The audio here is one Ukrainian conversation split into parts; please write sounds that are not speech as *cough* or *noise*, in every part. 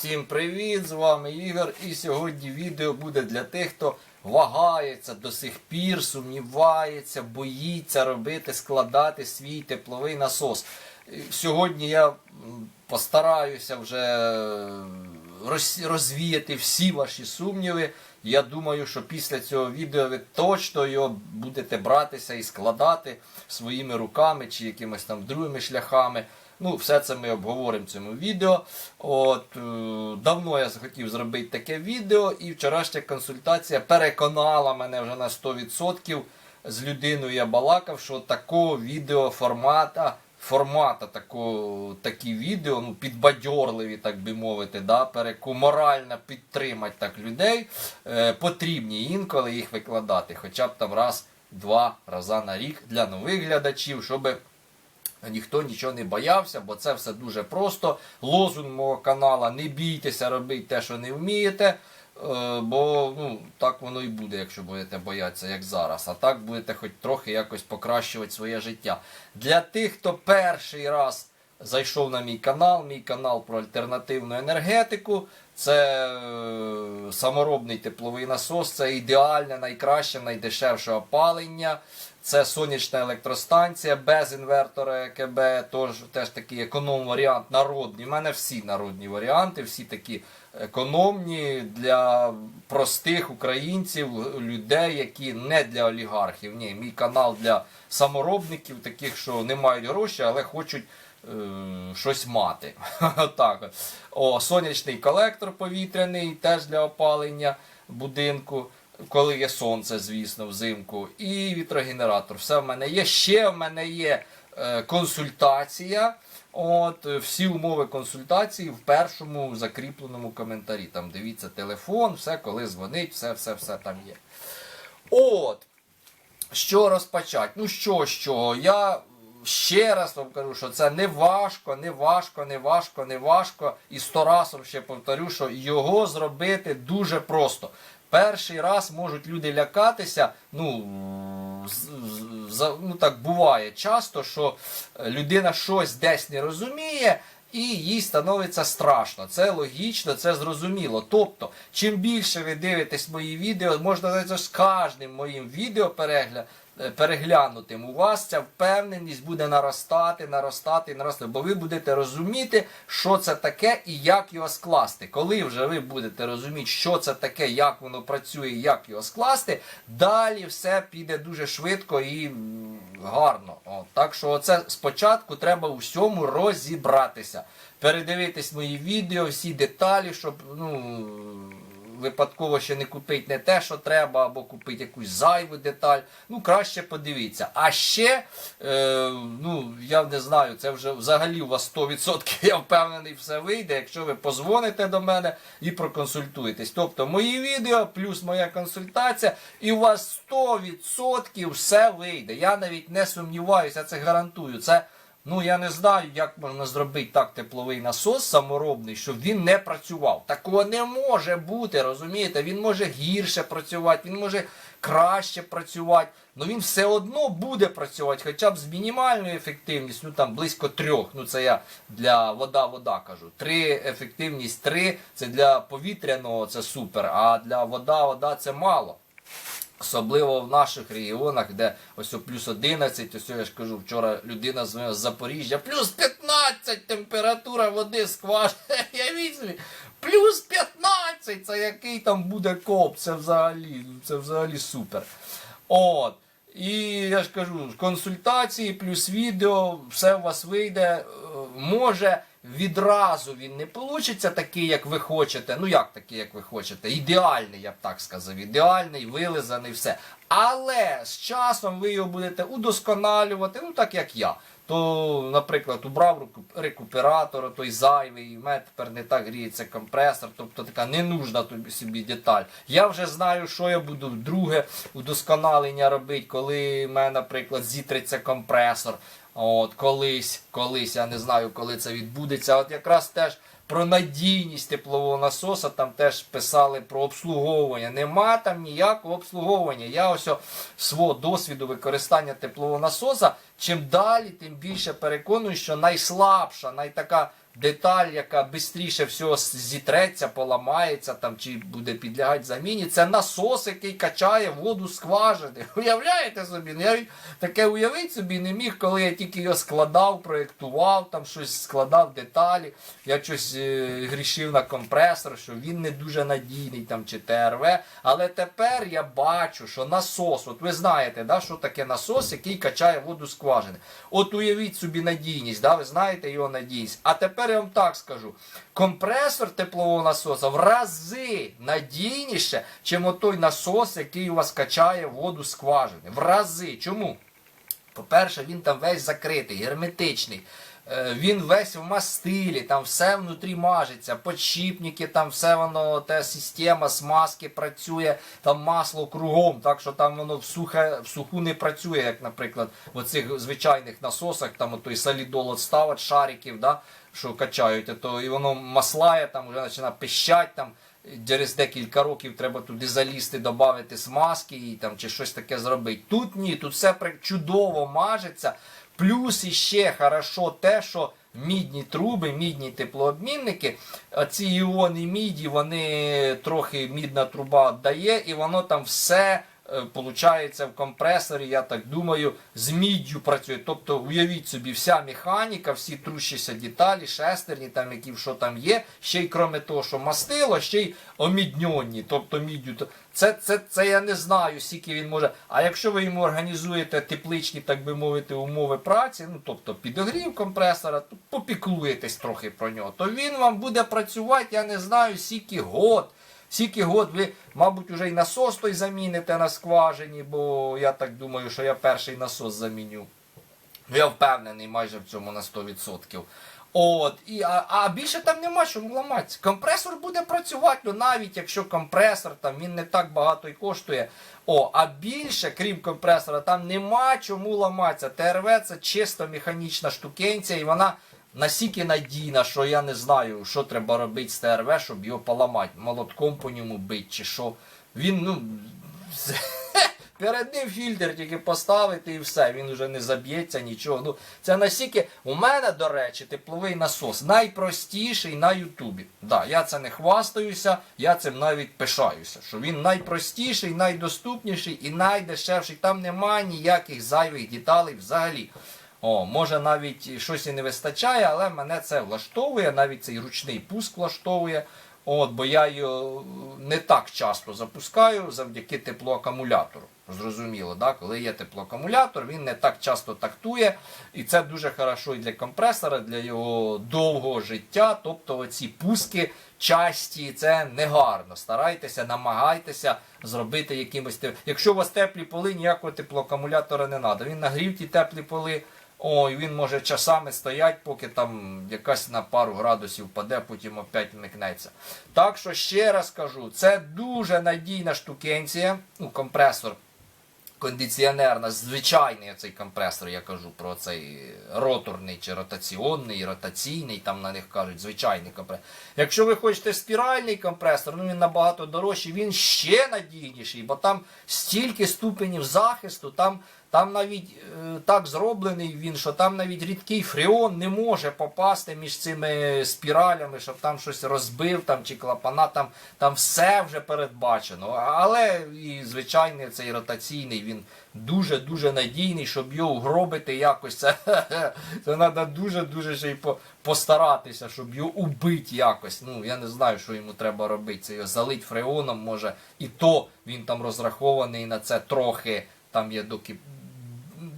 Всім привіт! З вами Ігор. І сьогодні відео буде для тих, хто вагається до сих пір, сумнівається, боїться робити, складати свій тепловий насос. Сьогодні я постараюся вже розвіяти всі ваші сумніви. Я думаю, що після цього відео ви точно його будете братися і складати своїми руками чи якимись там другими шляхами. Ну, все це ми обговоримо в цьому відео. От е, давно я захотів зробити таке відео, і вчорашня консультація переконала мене вже на 100%. З людиною я балакав, що такого відео формата, формата такі відео, ну, підбадьорливі, так би мовити, да, переку морально підтримати так людей, е, потрібні інколи їх викладати, хоча б там раз-два рази на рік для нових глядачів, щоб ніхто нічого не боявся, бо це все дуже просто. Лозунг мого канала не бійтеся робити те, що не вмієте. е, Бо ну, так воно і буде, якщо будете боятися, як зараз. А так будете хоч трохи якось покращувати своє життя. Для тих, хто перший раз зайшов на мій канал, мій канал про альтернативну енергетику. Це е, саморобний тепловий насос, це ідеальне, найкраще, найдешевше опалення. Це сонячна електростанція без інвертора ЕКБ, тож теж такий економ варіант народний. У мене всі народні варіанти, всі такі економні для простих українців, людей, які не для олігархів. Ні, мій канал для саморобників, таких, що не мають грошей, але хочуть е, щось мати. *laughs* Отак. от. О, сонячний колектор повітряний, теж для опалення будинку. Коли є сонце, звісно, взимку, і вітрогенератор. Все в мене є. Ще в мене є е, консультація. От, е, всі умови консультації в першому закріпленому коментарі. Там дивіться телефон, все, коли дзвонить, все, все, все там є. От. Що розпочати? Ну що, що? Я ще раз вам кажу, що це не важко, не важко, не важко, не важко. І сто разів ще повторю, що його зробити дуже просто. Перший раз можуть люди лякатися. Ну, ну так буває часто, що е, людина щось десь не розуміє. І їй становиться страшно. Це логічно, це зрозуміло. Тобто, чим більше ви дивитесь мої відео, можна навіть з кожним моїм відео перегля... е, переглянутим, у вас ця впевненість буде наростати, наростати, наростати, бо ви будете розуміти, що це таке і як його скласти. Коли вже ви будете розуміти, що це таке, як воно працює, як його скласти, далі все піде дуже швидко і гарно. О, так що це спочатку треба у всьому розібратися. Передивитись мої відео, всі деталі, щоб ну, випадково ще не купити не те, що треба, або купити якусь зайву деталь. Ну, краще подивіться. А ще, е, ну, я не знаю, це вже взагалі у вас 100%, *laughs* я впевнений, все вийде, якщо ви позвоните до мене і проконсультуєтесь. Тобто мої відео плюс моя консультація, і у вас 100% все вийде. Я навіть не сумніваюся, це гарантую. Це Ну, я не знаю, як можна зробити так тепловий насос саморобний, щоб він не працював. Такого не може бути, розумієте? Він може гірше працювати, він може краще працювати, але він все одно буде працювати, хоча б з мінімальною ефективністю, ну там близько трьох. Ну це я для вода-вода кажу. Три ефективність три це для повітряного це супер, а для вода-вода це мало. Особливо в наших регіонах, де ось плюс 11, ось я ж кажу, вчора людина з Запоріжжя, плюс 15 температура води скважини. *laughs* Я візьмі, плюс 15, це який там буде коп, це взагалі, це взагалі супер. От. І я ж кажу, консультації плюс відео, все у вас вийде. Е, Може, відразу він не получиться такий, як ви хочете. Ну як такий, як ви хочете? Ідеальний, я б так сказав. Ідеальний, вилизаний, все. Але з часом ви його будете удосконалювати, ну так як я. То, наприклад, убрав рекуператор, той зайвий, в мене тепер не так гріється компресор, тобто така ненужна тобі собі деталь. Я вже знаю, що я буду друге удосконалення робити, коли в мене, наприклад, зітриться компресор. От, колись, колись, я не знаю, коли це відбудеться. От якраз теж про надійність теплового насоса там теж писали про обслуговування. Нема там ніякого обслуговування. Я ось свого досвіду використання теплового насоса, чим далі, тим більше переконую, що найслабша, найтака деталь, яка швидше всього зітреться, поламається там, чи буде підлягати заміні. Це насос, який качає воду з скважини. *laughs* Уявляєте собі? Ну, Я таке уявити собі не міг, коли я тільки його складав, проєктував, там щось складав деталі. Я щось е, грішив на компресор, що він не дуже надійний там чи ТРВ. Але тепер я бачу, що насос, от ви знаєте, да, що таке насос, який качає воду з скважини. От уявіть собі надійність, да, ви знаєте його надійність. А тепер я вам так скажу: компресор теплового насоса в рази надійніше, чим отой насос, який у вас качає воду скважини. В рази. Чому? По-перше, він там весь закритий, герметичний. Е, Він весь в мастилі, там все внутрі мажеться, подшипники, там все воно, та система смазки працює, там масло кругом, так що там воно в, сухе, в суху не працює, як, наприклад, в оцих звичайних насосах, там той солідол ставить шариків, да, що качають, то і воно маслає, там вже починає пищать, там через декілька років треба туди залізти, додати смазки і, там, чи щось таке зробити. Тут ні, тут все чудово мажеться. Плюс іще хорошо те, що мідні труби, мідні теплообмінники, ці іони міді, вони трохи мідна труба дає, і воно там все. Е, Получається в компресорі, я так думаю, з міддю працює. Тобто, уявіть собі, вся механіка, всі трущіся деталі, шестерні, там які що там є, ще й крім того, що мастило, ще й омідньонні, тобто міддю. Це, це, це я не знаю, скільки він може. А якщо ви йому організуєте тепличні, так би мовити, умови праці, ну тобто підогрів компресора, то попіклуєтесь трохи про нього, то він вам буде працювати, я не знаю, скільки год. Скільки год ви, мабуть, вже й насос той заміните на скважині, бо я так думаю, що я перший насос заміню. Ну, Я впевнений майже в цьому на 100%. От, і, а, а більше там нема чому ламатися. Компресор буде працювати, ну навіть якщо компресор там він не так багато і коштує. О, а більше, крім компресора, там нема чому ламатися. ТРВ це чисто механічна штукенця, і вона настільки надійна, що я не знаю, що треба робити з ТРВ, щоб його поламати. Молотком по ньому бити, чи що. Він, ну. *laughs* Перед ним фільтр тільки поставити і все, він вже не заб'ється нічого. Ну, це настільки. У мене, до речі, тепловий насос найпростіший на Ютубі. Да, я це не хвастаюся, я цим навіть пишаюся. Що він найпростіший, найдоступніший і найдешевший. Там немає ніяких зайвих деталей взагалі. О, може навіть щось і не вистачає, але мене це влаштовує, навіть цей ручний пуск влаштовує. От, бо я його не так часто запускаю завдяки теплоакумулятору. Зрозуміло, да? коли є теплоакумулятор, він не так часто тактує. І це дуже хорошо і для компресора, для його довгого життя. Тобто оці пуски часті, це негарно. Старайтеся, намагайтеся зробити якимось. Якщо у вас теплі поли, ніякого теплоакумулятора не треба. Він нагрів ті теплі поли. Ой, він може часами стоять, поки там якась на пару градусів паде, потім опять вмикнеться. Так що ще раз кажу, це дуже надійна штукенція, ну, компресор кондиціонерна, звичайний цей компресор, я кажу про цей роторний чи ротаційний, ротаційний, там на них кажуть, звичайний компресор. Якщо ви хочете спіральний компресор, ну він набагато дорожчий, він ще надійніший, бо там стільки ступенів захисту, там. Там навіть е, так зроблений він, що там навіть рідкий фреон не може попасти між цими спіралями, щоб там щось розбив там, чи клапана, там, там все вже передбачено. Але і звичайний цей ротаційний він дуже-дуже надійний, щоб його угробити якось. Це, *laughs* треба дуже-дуже ще й постаратися, щоб його убити якось. Ну, я не знаю, що йому треба робити. Це його залить фреоном, може, і то він там розрахований на це трохи. Там є доки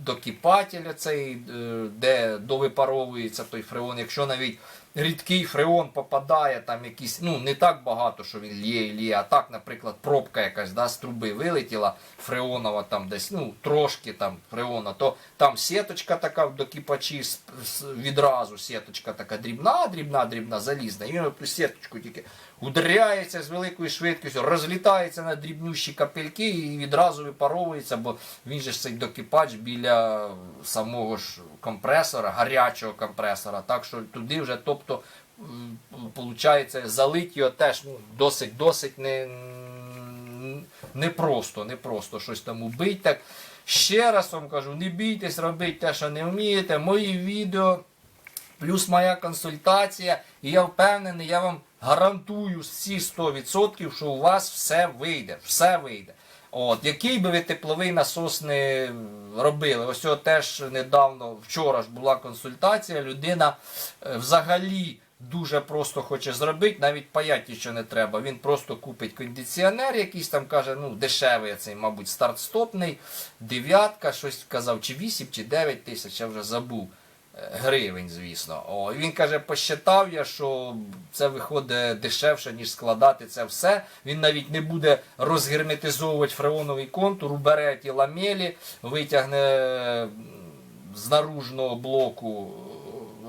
докипатель цей, е, де довипаровується той фреон. Якщо навіть рідкий фреон попадає, там якісь, ну не так багато, що він лє і а так, наприклад, пробка якась да, з труби вилетіла, фреонова там десь, ну трошки там фреона, то там сіточка така в докипачі відразу сіточка така дрібна, дрібна, дрібна, залізна. І сіточку тільки ударяється з великою швидкістю, розлітається на дрібнющі капельки і відразу випаровується, бо він же ж цей докипач біля самого ж компресора, гарячого компресора. Так що туди вже, тобто, виходить, залить його теж ну, досить, досить не, не просто, не просто щось там убить. Так. Ще раз вам кажу, не бійтесь робити те, що не вмієте. Мої відео плюс моя консультація, і я впевнений, я вам гарантую всі 100%, що у вас все вийде. Все вийде. От, який би ви тепловий насос не робили. Ось цього теж недавно, вчора ж була консультація, людина е, взагалі дуже просто хоче зробити, навіть паяти нічого не треба. Він просто купить кондиціонер, якийсь там каже, ну дешевий цей, мабуть, старт-стопний, дев'ятка, щось казав, чи 8, чи 9 тисяч, я вже забув. Гривень, звісно. О, він каже, посчитав я, що це виходить дешевше, ніж складати це все. Він навіть не буде розгерметизовувати фреоновий контур, убере ті ламелі, витягне з наружного блоку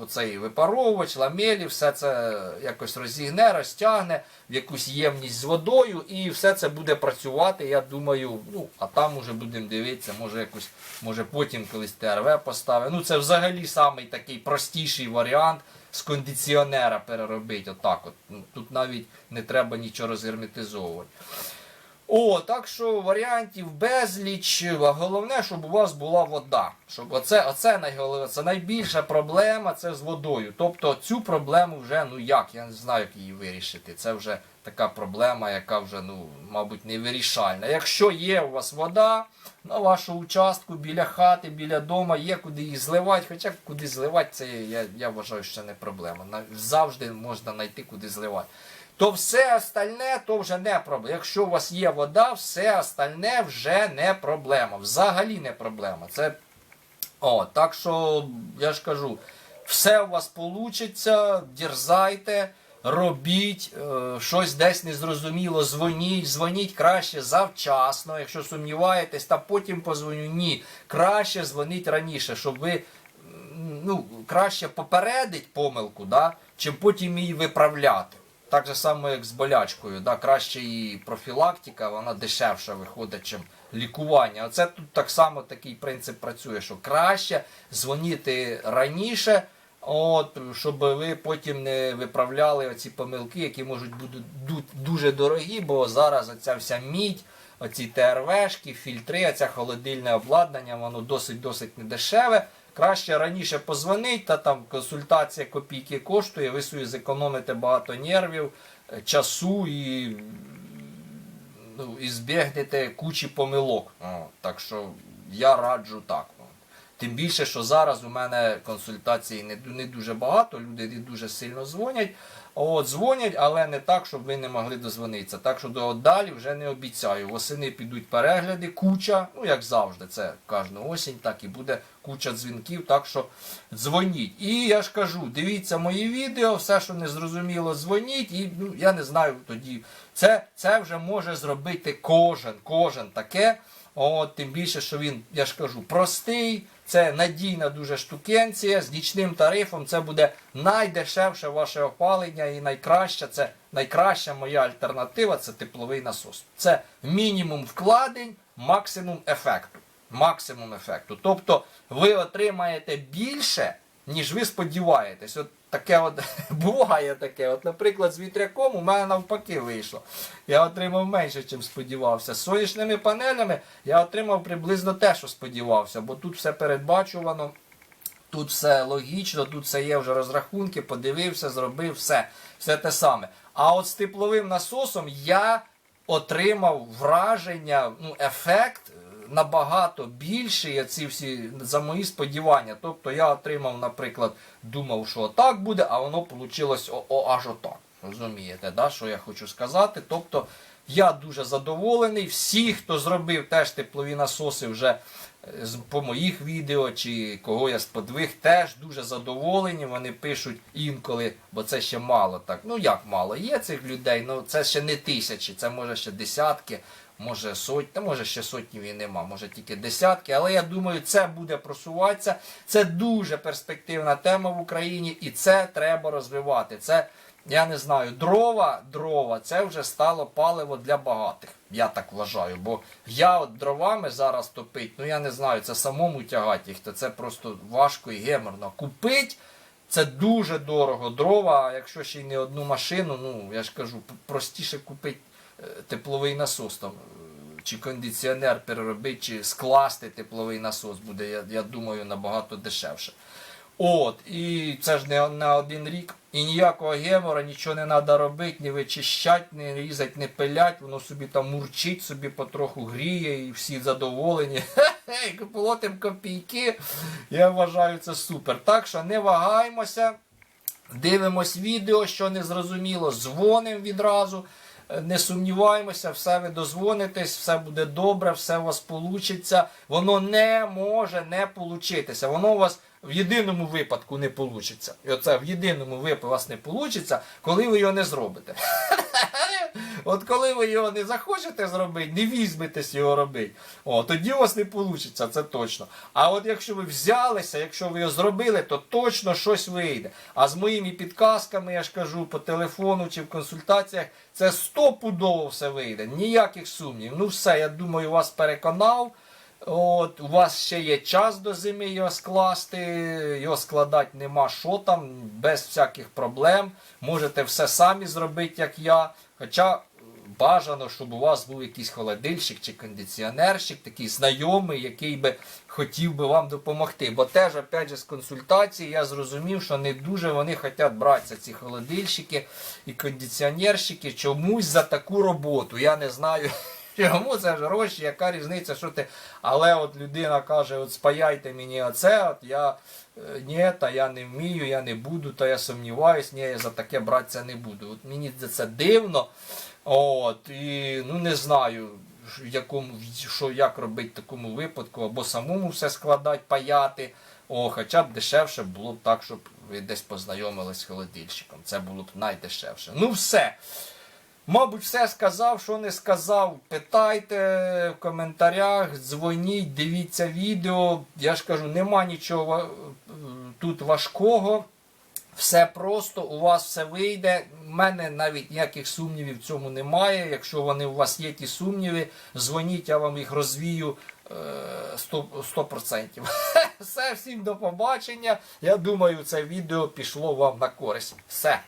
оцей випаровувач, ламелі, все це якось розігне, розтягне в якусь ємність з водою, і все це буде працювати. Я думаю, ну а там уже будемо дивитися, може якось, може потім колись ТРВ поставить. Ну це взагалі самий такий простіший варіант з кондиціонера переробити. Отак от. Ну, Тут навіть не треба нічого розгерметизовувати. О, так що варіантів безліч. Головне, щоб у вас була вода. Щоб оце, оце найголовніше, це найбільша проблема це з водою. Тобто цю проблему вже, ну як, я не знаю, як її вирішити. Це вже така проблема, яка вже, ну, мабуть, невирішальна. Якщо є у вас вода на вашу участку, біля хати, біля дома, є куди її зливати, хоча куди зливати, це я, я вважаю, що не проблема. Завжди можна знайти, куди зливати то все остальне то вже не проблема. Якщо у вас є вода, все остальне вже не проблема. Взагалі не проблема. Це о, так що я ж кажу, все у вас вийде, дерзайте, робіть, е, щось десь незрозуміло, дзвоніть, дзвоніть краще завчасно. Якщо сумніваєтесь, та потім позвоню. Ні. Краще дзвоніть раніше, щоб ви ну, краще попередить помилку, да, чим потім її виправляти. Так же само, як з болячкою. Да? Краще і профілактика, вона дешевша виходить, чим лікування. Оце тут так само такий принцип працює, що краще дзвонити раніше, от, щоб ви потім не виправляли оці помилки, які можуть бути дуже дорогі, бо зараз оця вся мідь, оці ТРВшки, фільтри, оце холодильне обладнання, воно досить-досить недешеве. Краще раніше позвонить, та там консультація копійки коштує, ви собі зекономите багато нервів, е, часу і, ну, і збігнете кучі помилок. О, так що я раджу так. Тим більше, що зараз у мене консультацій не, не дуже багато, люди не дуже сильно дзвонять. От, дзвонять, але не так, щоб ви не могли дозвонитися. Так що до далі вже не обіцяю. Восени підуть перегляди, куча, ну як завжди, це кожну осінь, так і буде куча дзвінків. Так що дзвоніть. І я ж кажу, дивіться мої відео, все, що не зрозуміло, дзвоніть. І ну, я не знаю тоді. Це, це вже може зробити кожен, кожен таке. От, тим більше, що він, я ж кажу, простий, це надійна дуже штукенція з нічним тарифом. Це буде найдешевше ваше опалення і найкраща, це найкраща моя альтернатива це тепловий насос. Це мінімум вкладень, максимум ефекту. Максимум ефекту. Тобто ви отримаєте більше, ніж ви сподіваєтесь. От таке от *laughs* буває таке. От, наприклад, з вітряком у мене навпаки вийшло. Я отримав менше, ніж сподівався. З сонячними панелями я отримав приблизно те, що сподівався, бо тут все передбачувано. Тут все логічно, тут все є вже розрахунки, подивився, зробив все, все те саме. А от з тепловим насосом я отримав враження, ну, ефект набагато більший, оці всі за мої сподівання. Тобто я отримав, наприклад, думав, що так буде, а воно вийшло о, аж отак. Розумієте, да, що я хочу сказати? Тобто я дуже задоволений. Всі, хто зробив теж теплові насоси вже е, по моїх відео чи кого я сподвиг, теж дуже задоволені. Вони пишуть інколи, бо це ще мало так. Ну як мало? Є цих людей, ну це ще не тисячі, це може ще десятки, може сотні, може ще сотнів і нема, може тільки десятки. Але я думаю, це буде просуватися. Це дуже перспективна тема в Україні, і це треба розвивати. Це я не знаю, дрова, дрова, це вже стало паливо для багатих. Я так вважаю. Бо я от дровами зараз топить, ну я не знаю, це самому тягати їх, то це просто важко і геморно. Купить це дуже дорого. Дрова, а якщо ще й не одну машину, ну я ж кажу, простіше купити тепловий насос там. Чи кондиціонер переробити, чи скласти тепловий насос буде, я, я думаю, набагато дешевше. От, і це ж не на один рік. І ніякого гемора, нічого не треба робити, не вичищати, не різати, не пилять, воно собі там мурчить, собі потроху гріє і всі задоволені. Хе-хе, Платимо копійки. Я вважаю це супер. Так що не вагаємося. Дивимось відео, що не зрозуміло, дзвонимо відразу. Е, Не сумніваємося, все ви дозвонитесь, все буде добре, все у вас получиться. Воно не може не получитися. Воно у вас в єдиному випадку не получиться. І оце в єдиному випадку вас не получиться, коли ви його не зробите. *laughs* От коли ви його не захочете зробити, не візьметесь його робити, о, тоді у вас не вийде, це точно. А от якщо ви взялися, якщо ви його зробили, то точно щось вийде. А з моїми підказками, я ж кажу, по телефону чи в консультаціях, це стопудово все вийде. Ніяких сумнів. Ну все, я думаю, вас переконав. От, у вас ще є час до зими його скласти, його складати нема що там, без всяких проблем. Можете все самі зробити, як я. Хоча бажано, щоб у вас був якийсь холодильщик чи кондиціонерщик, такий знайомий, який би хотів би вам допомогти. Бо теж, опять же, з консультації я зрозумів, що не дуже вони хочуть братися, ці холодильщики і кондиціонерщики, чомусь за таку роботу. Я не знаю. *laughs* Чому це ж гроші, яка різниця, що ти. Але от людина каже, от спаяйте мені оце, от я е, ні, та я не вмію, я не буду, та я сумніваюсь, ні, я за таке братися не буду. От мені це дивно. От, і ну не знаю, якому, що як робити в такому випадку, або самому все складати, паяти. О, хоча б дешевше було б так, щоб ви десь познайомились з холодильщиком. Це було б найдешевше. Ну все. Мабуть, все сказав, що не сказав. Питайте в коментарях, дзвоніть, дивіться відео. Я ж кажу, нема нічого тут важкого. Все просто, у вас все вийде. У мене навіть ніяких сумнівів в цьому немає. Якщо вони у вас є ті сумніви, дзвоніть, я вам їх розвію е, 100%. 100%. *laughs* Все, всім до побачення. Я думаю, це відео пішло вам на користь. Все.